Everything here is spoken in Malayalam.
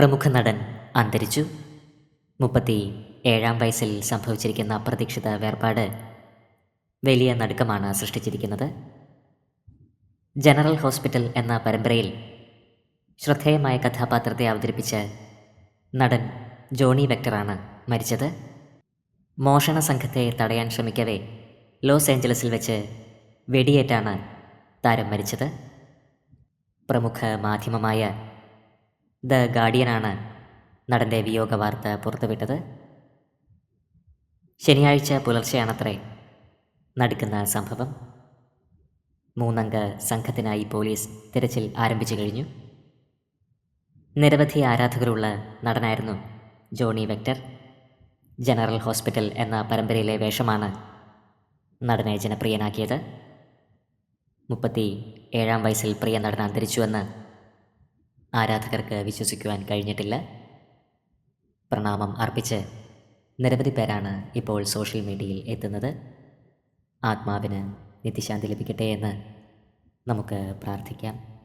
പ്രമുഖ നടൻ അന്തരിച്ചു. മുപ്പത്തി ഏഴാം വയസ്സിൽ സംഭവിച്ചിരിക്കുന്ന അപ്രതീക്ഷിത വേർപാട് വലിയ നടുക്കമാണ് സൃഷ്ടിച്ചിരിക്കുന്നത്. ജനറൽ ഹോസ്പിറ്റൽ എന്ന പരമ്പരയിൽ ശ്രദ്ധേയമായ കഥാപാത്രത്തെ അവതരിപ്പിച്ച് നടൻ ജോണി വെക്ടറാണ് മരിച്ചത്. മോഷണ സംഘത്തെ തടയാൻ ശ്രമിക്കവേ ലോസ് ഏഞ്ചലസിൽ വെച്ച് വെടിയേറ്റാണ് താരം മരിച്ചത്. പ്രമുഖ മാധ്യമമായ ദ ഗാർഡിയനാണ് നടന്റെ വിയോഗ വാർത്ത പുറത്തുവിട്ടത്. ശനിയാഴ്ച പുലർച്ചെയാണത്രേ നടക്കുന്ന സംഭവം. മൂന്നംഗ സംഘത്തിനായി പോലീസ് തിരച്ചിൽ ആരംഭിച്ചു കഴിഞ്ഞു. നിരവധി ആരാധകരുള്ള നടനായിരുന്നു ജോണി വെക്ടർ. ജനറൽ ഹോസ്പിറ്റൽ എന്ന പരമ്പരയിലെ വേഷമാണ് നടനെ ജനപ്രിയനാക്കിയത്. മുപ്പത്തി ഏഴാം വയസ്സിൽ പ്രിയ നടൻ അന്തരിച്ചുവെന്ന് ആരാധകർക്ക് വിശ്വസിക്കുവാൻ കഴിഞ്ഞിട്ടില്ല. പ്രണാമം അർപ്പിച്ച് നിരവധി പേരാണ് ഇപ്പോൾ സോഷ്യൽ മീഡിയയിൽ എത്തുന്നത്. ആത്മാവിന് നിത്യശാന്തി ലഭിക്കട്ടെ എന്ന് നമുക്ക് പ്രാർത്ഥിക്കാം.